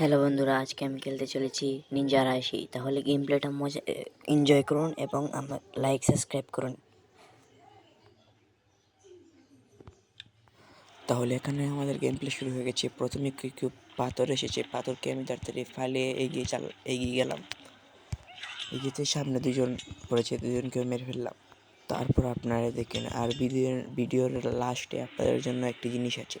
Hello বন্ধুরা, আজকে আমি খেলতে চলেছি নিনজা রাইসি তাহলে গেম প্লেটা মজা এনজয় করুন এবং আমার লাইক সাবস্ক্রাইব করুন। তাহলে এখানে আমাদের গেম প্লে শুরু হয়ে গেছে। প্রথমে কি কি পাথর এসেছে? পাথরকে আমি তাড়াতাড়ি ফালিয়ে এগিয়ে চাল, এগিয়ে গেলাম। এগিয়েতে সামনে দুজন পড়েছে দুজনকে মেরে ফেললাম। তারপর আপনারা দেখেন, আর ভিডিও ভিডিওর লাস্টে আপনাদের জন্য একটি জিনিস আছে।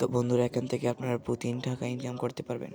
তো বন্ধুরা এখান থেকে আপনারা প্রতিদিন টাকা ইনকাম করতে পারবেন।